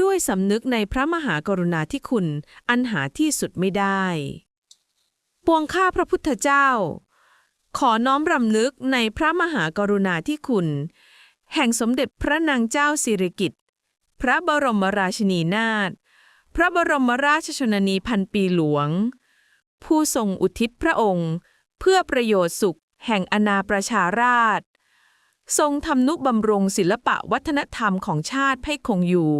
ด้วยสำนึกในพระมหากรุณาธิคุณ อันหาที่สุดไม่ได้ ปวงข้าพระพุทธเจ้า ขอน้อมรำลึกในพระมหากรุณาธิคุณ แห่งสมเด็จพระนางเจ้าสิริกิติ์พระบรมราชินีนาถพระบรมราชชนนีพันปีหลวง ผู้ทรงอุทิศพระองค์ เพื่อประโยชน์สุขแห่งอาณาประชาราษฎรทรงทำนุบำรุงศิลปะวัฒนธรรมของชาติให้คงอยู่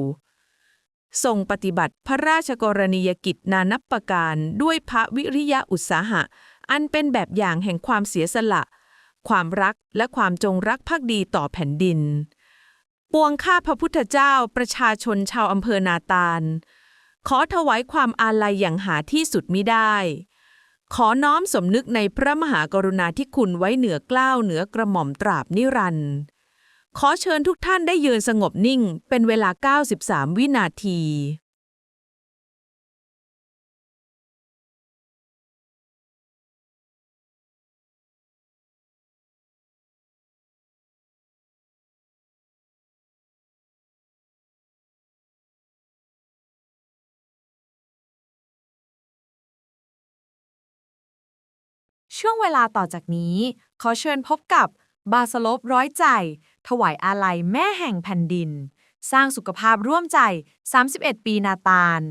ทรงปฏิบัติพระราชกรณียกิจนานับประการด้วยพระวิริยะอุตสาหะ อันเป็นแบบอย่างแห่งความเสียสละ ความรักและความจงรักภักดีต่อแผ่นดิน ปวงข้าพระพุทธเจ้าประชาชนชาวอำเภอนาตาล ขอถวายความอาลัยอย่างหาที่สุดมิได้ ขอน้อมสมนึกในพระมหากรุณาธิคุณไว้เหนือเกล้าวเหนือกระหม่อมตราบนิรันดร์ ขอเชิญทุกท่านได้ยืนสงบนิ่งเป็นเวลา 93 วินาที ช่วงเวลาต่อจากนี้ ขอเชิญพบกับบาสลบร้อยใจ ถวายอาลัยแม่แห่งแผ่นดิน สร้างสุขภาพร่วมใจ 31 ปีนาตาล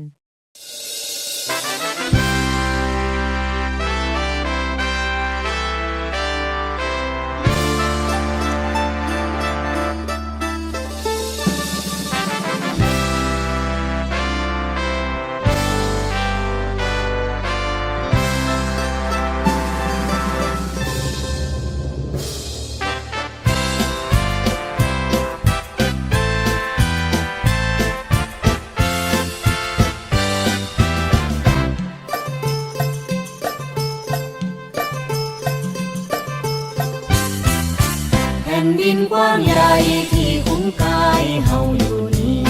เฮาอยู่นี้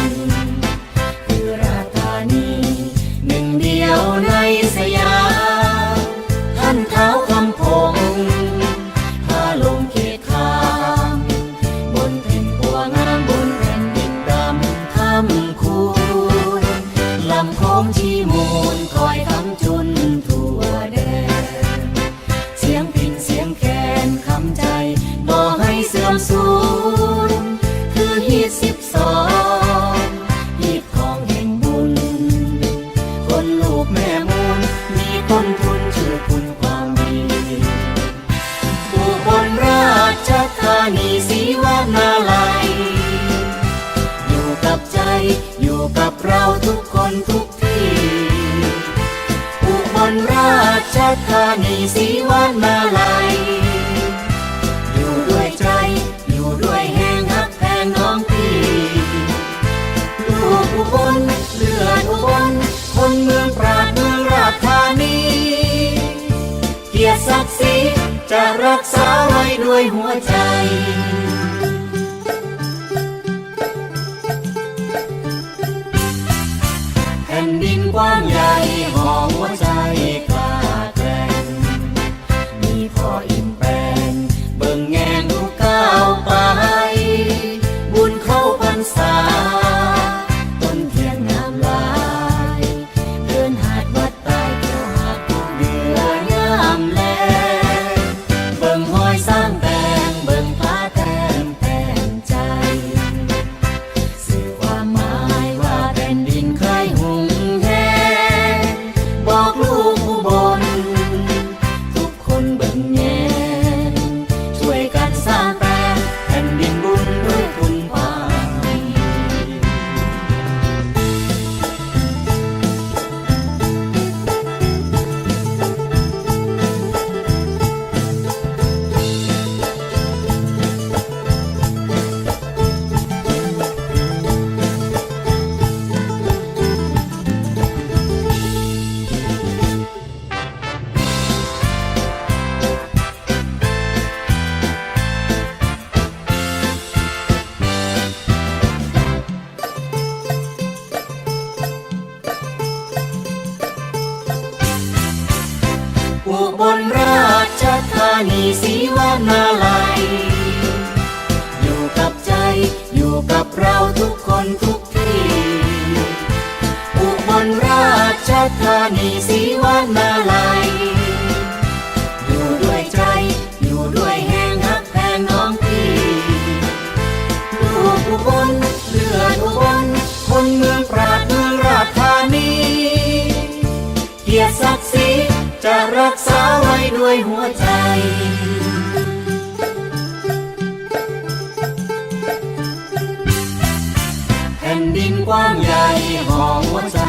คือราชธานีหนึ่งเดียวในสยามท่านเท้าคำพงพาลงเขตขามบนแผ่นปัวงามบนแผ่นดินดำคำคูณลำโค้งที่มูลคอยคำจุ เราทุกคนทุกที่ อุบลราชธานีศรีวานาลัย อยู่ด้วยใจ อยู่ด้วยแห่งฮักแพงน้องพี่ลูกอุบลเลือดอุบลคนเมืองปราดเมืองราชธานี เกียรติศักดิ์ศรีจะรักษาไว้ด้วยหัวใจ กว้างใหญ่ห่อหัวใจ บลราชธานีศรีวานา ด้วยหัวใจแผ่นดินกว้างใหญ่ห้อหัวใจ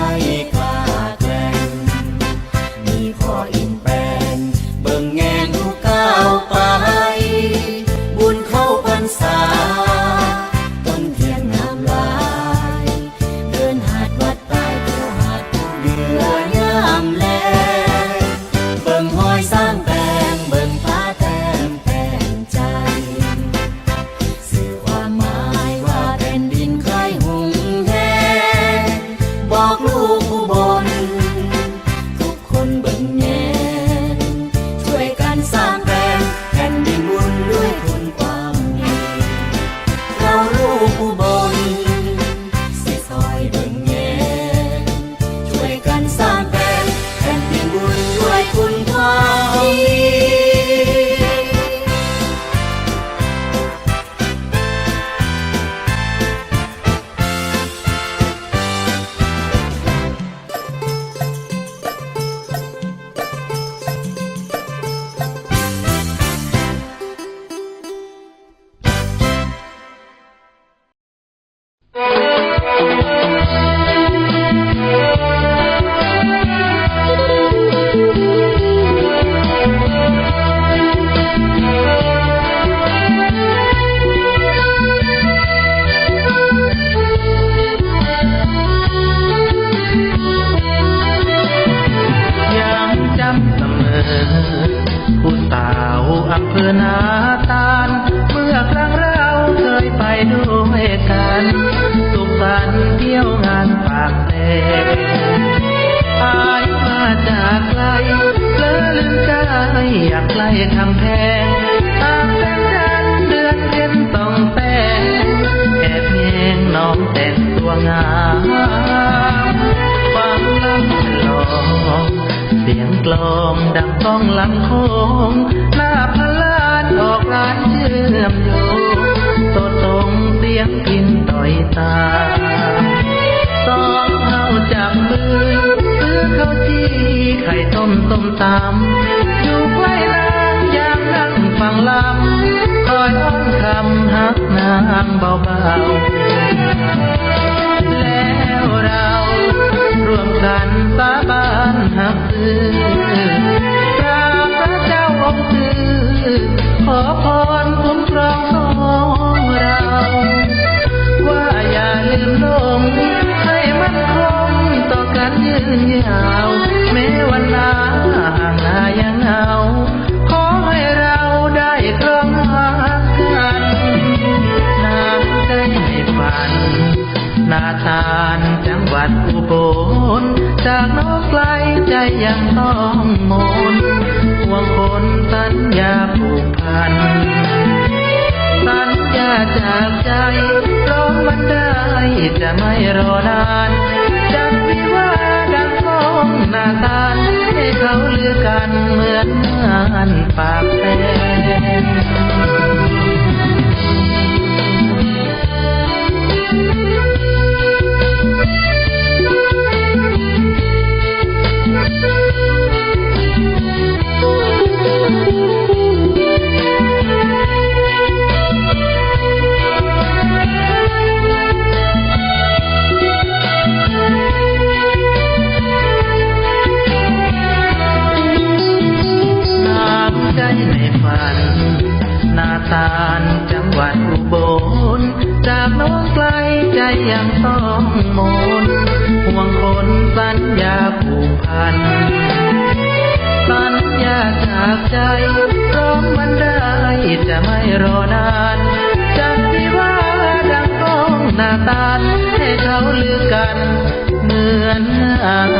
อยากไกลคำแพงตามแสงจันเดือนเพ็ญต้องแต่งแอบแยงน้องแต่งตัวงามฟังลำฉลองเสียงกลองดังก้องลำโคงหน้าพระลานออกร้านเชื่อมโยงโตตรงเสียงพินต่อยตาสองเฮาจับมือซื้อข้าวจีไข่ต้มต้มตำ คำหักนางเบาๆ แล้วเราร่วมกันสาบานหักซื้อกราบพระเจ้าองค์ซื้อขอพรคุ้มครองของเรา ว่าอย่าลืมลง องมนห่วงคนสัญญาผูกพัน สัญญาจากใจร้องมันได้จะไม่รอนานจัดวิวาดังฟ้องหน้าตาให้เขาลือกันเหมือนงานปากแต สัญญาผูกพัน สัญญาจากใจพร้อมมันได้จะไม่รอนานจากที่ว่าดังก้องหน้าตาให้เขาลือกัน เหมือนงาน